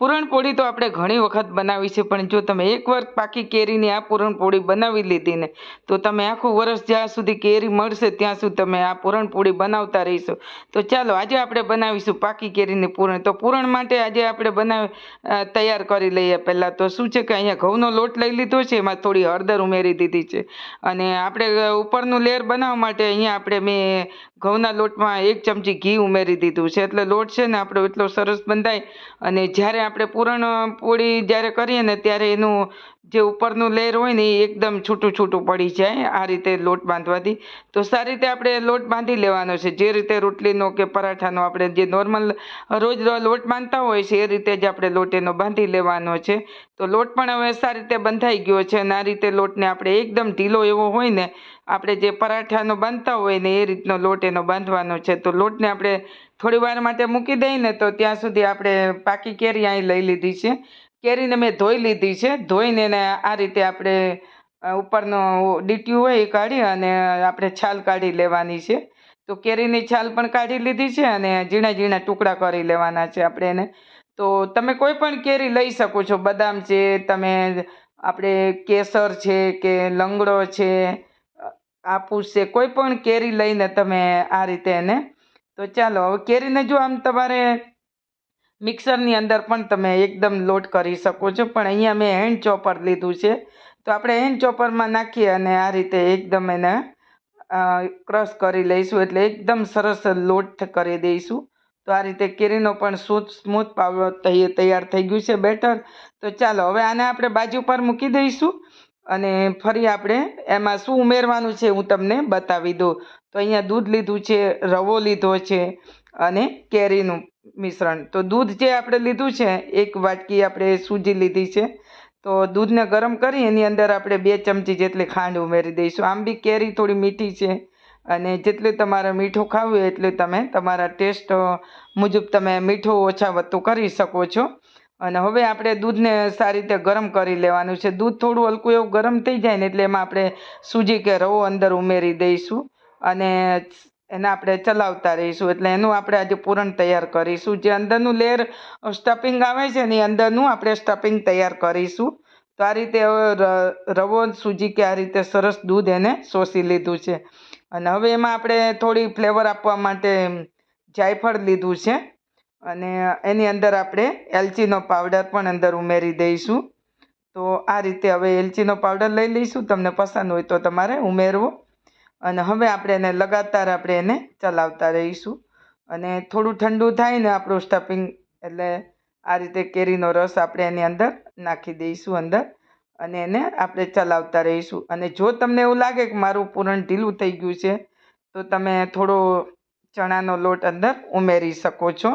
પૂરણપોળી તો આપણે ઘણી વખત બનાવી છે, પણ જો તમે એકવાર પાકી કેરીની આ પૂરણપોળી બનાવી લીધી ને, તો તમે આખું વર્ષ જ્યાં સુધી કેરી મળશે ત્યાં સુધી તમે આ પૂરણપોળી બનાવતા રહીશો. તો ચાલો, આજે આપણે બનાવીશું પાકી કેરીની પૂરણ. તો પૂરણ માટે આજે આપણે બનાવી તૈયાર કરી લઈએ પહેલાં તો શું છે કે અહીંયા ઘઉંનો લોટ લઈ લીધો છે, એમાં થોડી હળદર ઉમેરી દીધી છે. અને આપણે ઉપરનું લેયર બનાવવા માટે અહીંયા આપણે મેં ઘઉંના લોટમાં એક ચમચી ઘી ઉમેરી દીધું છે. એટલે લોટ છે ને આપણો એટલો સરસ બંધાય અને જ્યારે આપણે પૂરણ પોળી જ્યારે કરીએ ને ત્યારે એનું જે ઉપરનું લેયર હોય ને એ એકદમ છૂટું છૂટું પડી જાય આ રીતે લોટ બાંધવાથી. તો સારી રીતે આપણે લોટ બાંધી લેવાનો છે. જે રીતે રોટલીનો કે પરાઠાનો આપણે જે નોર્મલ રોજ લોટ બાંધતા હોય છે, એ રીતે જ આપણે લોટ એનો બાંધી લેવાનો છે. તો લોટ પણ હવે સારી રીતે બંધાઈ ગયો છે અને આ રીતે લોટને આપણે એકદમ ઢીલો એવો હોય ને, આપણે જે પરાઠાનો બાંધતા હોય ને એ રીતનો લોટ એનો બાંધવાનો છે. તો લોટને આપણે થોડી વાર માટે મૂકી દઈએ ને તો ત્યાં સુધી આપણે પાકી કેરી અહીં લઈ લીધી છે. કેરીને મેં ધોઈ લીધી છે. ધોઈને એને આ રીતે આપણે ઉપરનો ડીટ્યું હોય એ કાઢી અને આપણે છાલ કાઢી લેવાની છે. તો કેરીની છાલ પણ કાઢી લીધી છે અને ઝીણા ઝીણા ટુકડા કરી લેવાના છે આપણે એને. તો તમે કોઈ પણ કેરી લઈ શકો છો. બદામ છે, તમે આપણે કેસર છે કે લંગડો છે આપૂસ છે. કોઈ પણ કેરી લઈને તમે આ રીતે એને, તો ચાલો, હવે કેરીને જો આમ તમારે મિક્સરની અંદર પણ તમે એકદમ લોટ કરી શકો છો. પણ અહીંયા મેં હેન્ડ ચોપર લીધું છે. તો આપણે હેન્ડ ચોપરમાં નાખીએ અને આ રીતે એકદમ એને ક્રશ કરી લઈશું એટલે એકદમ સરસ લોટ કરી દઈશું. તો આ રીતે કેરીનો પણ સ્મૂથ સ્મૂથ પાવડર તૈ- તૈયાર થઈ ગયું છે બેટર. તો ચાલો, હવે આને આપણે બાજુ પર મૂકી દઈશું અને ફરી આપણે એમાં શું ઉમેરવાનું છે હું તમને બતાવી દઉં. તો અહીંયા દૂધ લીધું છે, રવો લીધો છે અને કેરીનું મિશ્રણ. તો દૂધ જે આપણે લીધું છે, એક વાટકી આપણે સૂજી લીધી છે. તો દૂધને ગરમ કરી એની અંદર આપણે બે ચમચી જેટલી ખાંડ ઉમેરી દઈશું. આમ બી કેરી થોડી મીઠી છે અને જેટલું તમારે મીઠું ખાવું એટલું તમે તમારા ટેસ્ટ મુજબ તમે મીઠું ઓછા વધતું કરી શકો છો. અને હવે આપણે દૂધને સારી રીતે ગરમ કરી લેવાનું છે. દૂધ થોડું હલકું એવું ગરમ થઈ જાય ને એટલે એમાં આપણે સૂજી કે રવો અંદર ઉમેરી દઈશું. અને એને આપણે ચલાવતા રહીશું. એટલે એનું આપણે આજે પૂરણ તૈયાર કરીશું. જે અંદરનું લેયર સ્ટફિંગ આવે છે ને એ અંદરનું આપણે સ્ટફિંગ તૈયાર કરીશું. તો આ રીતે રવો સૂજી કે આ રીતે સરસ દૂધ એને શોષી લીધું છે. અને હવે એમાં આપણે થોડી ફ્લેવર આપવા માટે જાયફળ લીધું છે. અને એની અંદર આપણે એલચીનો પાવડર પણ અંદર ઉમેરી દઈશું. તો આ રીતે હવે એલચીનો પાવડર લઈ લઈશું. તમને પસંદ હોય તો તમારે ઉમેરવો. અને હવે આપણે એને લગાતાર આપણે એને ચલાવતા રહીશું. અને થોડું ઠંડુ થાય ને આપણું સ્ટફિંગ એટલે આ રીતે કેરીનો રસ આપણે એની અંદર નાખી દઈશું અંદર અને એને આપણે ચલાવતા રહીશું. અને જો તમને એવું લાગે કે મારું પૂરણ ઢીલું થઈ ગયું છે, તો તમે થોડો ચણાનો લોટ અંદર ઉમેરી શકો છો.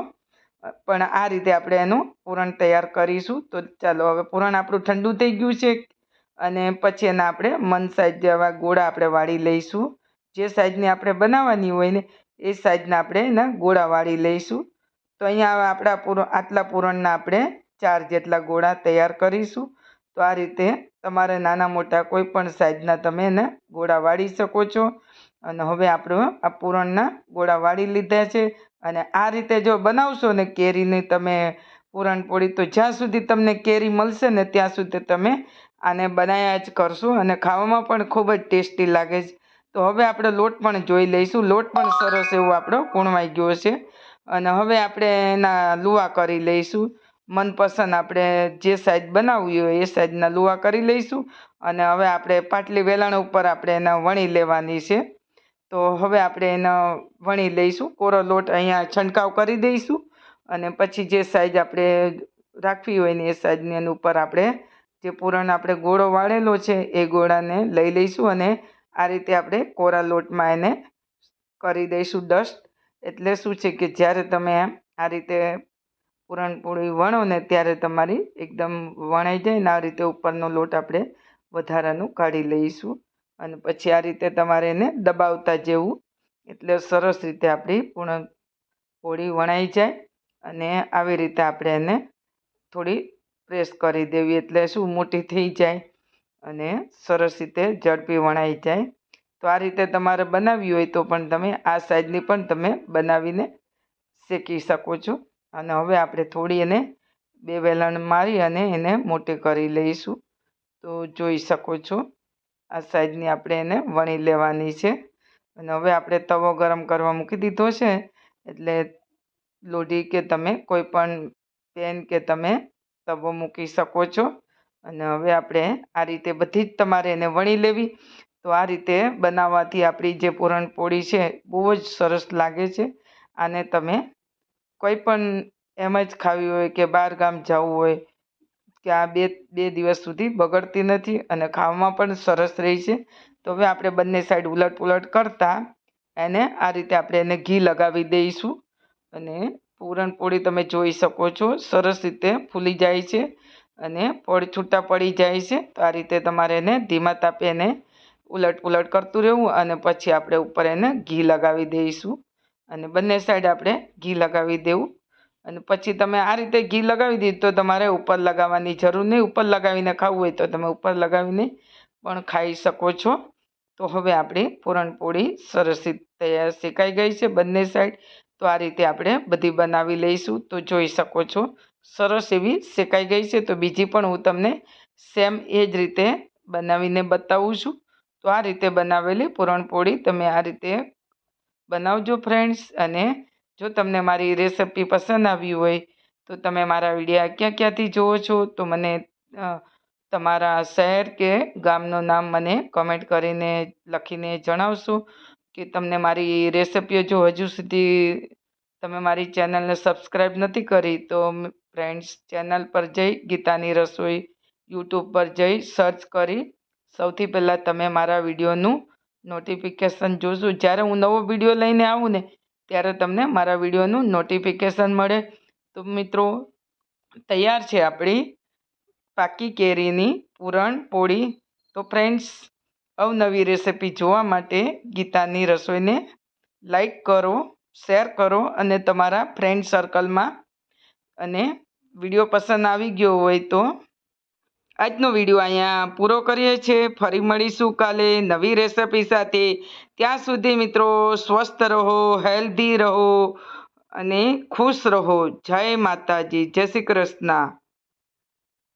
પણ આ રીતે આપણે એનું પૂરણ તૈયાર કરીશું. તો ચાલો, હવે પૂરણ આપણું ઠંડુ થઈ ગયું છે. અને પછી એના આપણે મન સાઈઝ જેવા ગોળા આપણે વાળી લઈશું. જે સાઈઝની આપણે બનાવવાની હોય ને, એ સાઈઝના આપણે એના ગોળા વાળી લઈશું. તો અહીંયા આપણા પૂરણ આટલા પૂરણના આપણે ચાર જેટલા ગોળા તૈયાર કરીશું. તો આ રીતે તમારે નાના મોટા કોઈ પણ સાઈઝના તમે એને ગોળા વાળી શકો છો. અને હવે આપણે આ પૂરણના ગોળા વાળી લીધા છે. અને આ રીતે જો બનાવશો ને કેરીની તમે પૂરણપોળી તો જ્યાં સુધી તમને કેરી મળશે ને, ત્યાં સુધી તમે આને બનાવ્યા જ કરશું અને ખાવામાં પણ ખૂબ જ ટેસ્ટી લાગે છે. તો હવે આપણે લોટ પણ જોઈ લઈશું. લોટ પણ સરસ એવો આપણો કૂણવાઈ ગયો છે. અને હવે આપણે એના લુવા કરી લઈશું. મનપસંદ આપણે જે સાઈઝ બનાવવી હોય એ સાઈઝના લુવા કરી લઈશું. અને હવે આપણે પાટલી વેલણ ઉપર આપણે એને વણી લેવાની છે. તો હવે આપણે એને વણી લઈશું. કોરો લોટ અહીંયા છંટકાવ કરી દઈશું. અને પછી જે સાઈઝ આપણે રાખવી હોય ને એ સાઈઝની એની ઉપર આપણે જે પૂરણ આપણે ગોળો વાળેલો છે, એ ગોળાને લઈ લઈશું અને આ રીતે આપણે કોરા લોટમાં એને કરી દઈશું ડસ્ટ એટલે શું છે કે જ્યારે તમે આ રીતે પૂરણપોળી વણો ને ત્યારે તમારી એકદમ વણાઈ જાય ને આ રીતે ઉપરનો લોટ આપણે વધારાનું કાઢી લઈશું. અને પછી આ રીતે તમારે એને દબાવતા જેવું. એટલે સરસ રીતે આપણી પૂરણ પોળી વણાઈ જાય અને આવી રીતે આપણે એને થોડી પ્રેસ કરી દેવી એટલે શું મોટી થઈ જાય અને સરસ રીતે ઝડપી વણાઈ જાય. તો આ રીતે તમારે બનાવવી હોય તો પણ તમે આ સાઈઝની પણ તમે બનાવીને શેકી શકો છો. અને હવે આપણે થોડી એને બે વેલણ મારી અને એને મોટી કરી લઈશું. તો જોઈ શકો છો, આ સાઈઝની આપણે એને વણી લેવાની છે. અને હવે આપણે તવો ગરમ કરવા મૂકી દીધો છે, એટલે લોઢી કે તમે કોઈ પણ પેન કે તમે તવો મૂકી શકો છો. અને હવે આપણે આ રીતે બધી જ તમારે એને વણી લેવી. તો આ રીતે બનાવવાથી આપણી જે પૂરણપોળી છે બહુ જ સરસ લાગે છે. આને તમે કોઈ પણ એમ જ ખાવી હોય કે બહાર ગામ જવું હોય, કે આ બે બે દિવસ સુધી બગડતી નથી અને ખાવામાં પણ સરસ રહી છે. તો હવે આપણે બંને સાઈડ ઉલટ પુલટ કરતાં એને આ રીતે આપણે એને ઘી લગાવી દઈશું. અને પૂરણપોળી તમે જોઈ શકો છો. સરસ રીતે ફૂલી જાય છે અને પડ છૂટા પડી જાય છે. તો આ રીતે તમારે એને ધીમા તાપે એને ઉલટ ઉલટ કરતું રહેવું અને પછી આપણે ઉપર એને ઘી લગાવી દઈશું. અને બંને સાઈડ આપણે ઘી લગાવી દેવું. અને પછી તમે આ રીતે ઘી લગાવી દીધું તો તમારે ઉપર લગાવવાની જરૂર નહીં. ઉપર લગાવીને ખાવું હોય તો તમે ઉપર લગાવીને પણ ખાઈ શકો છો. તો હવે આપણી પૂરણપોળી સરસ તૈયાર શેકાઈ ગઈ છે બંને સાઈડ તો આ રીતે આપણે બધી બનાવી લઈશું. તો જોઈ શકો છો, સરસ એવી શેકાઈ ગઈ છે. તો બીજી પણ હું તમને સેમ એ જ રીતે બનાવીને બતાવું છું. તો આ રીતે બનાવેલી પૂરણપોળી તમે આ રીતે બનાવજો ફ્રેન્ડ્સ. અને જો તમને મારી રેસિપી પસંદ આવી હોય, તો તમે મારા વિડીયા ક્યાં ક્યાંથી જુઓ છો, તો મને તમારા શહેર કે ગામનું નામ મને કમેન્ટ કરીને લખીને જણાવશો. કે તમને મારી રેસિપીઓ જો હજુ સુધી તમે મારી ચેનલને સબસ્ક્રાઈબ નથી કરી, તો ફ્રેન્ડ્સ, ચેનલ પર જઈ, ગીતાની રસોઈ, યુટ્યુબ પર જઈ, સર્ચ કરી. સૌથી પહેલાં તમે મારા વિડીયોનું નોટિફિકેશન જોશો જ્યારે હું નવો વીડિયો લઈને આવું ને, ત્યારે તમને મારા વિડીયોનું નોટિફિકેશન મળે. તો મિત્રો, તૈયાર છે આપણી પાકી કેરીની પૂરણ પોળી. તો ફ્રેન્ડ્સ અવનવી રેસિપી જોવા માટે ગીતાની રસોઈને લાઈક કરો, શેર કરો અને તમારા ફ્રેન્ડ સર્કલમાં અને વીડિયો પસંદ આવી ગયો હોય તો આજનો વીડિયો અહીંયા પૂરો કરીએ છીએ. ફરી મળીશું કાલે નવી રેસિપી સાથે. ત્યાં સુધી મિત્રો સ્વસ્થ રહો, હેલ્ધી રહો અને ખુશ રહો. જય માતાજી, જય શ્રી કૃષ્ણ.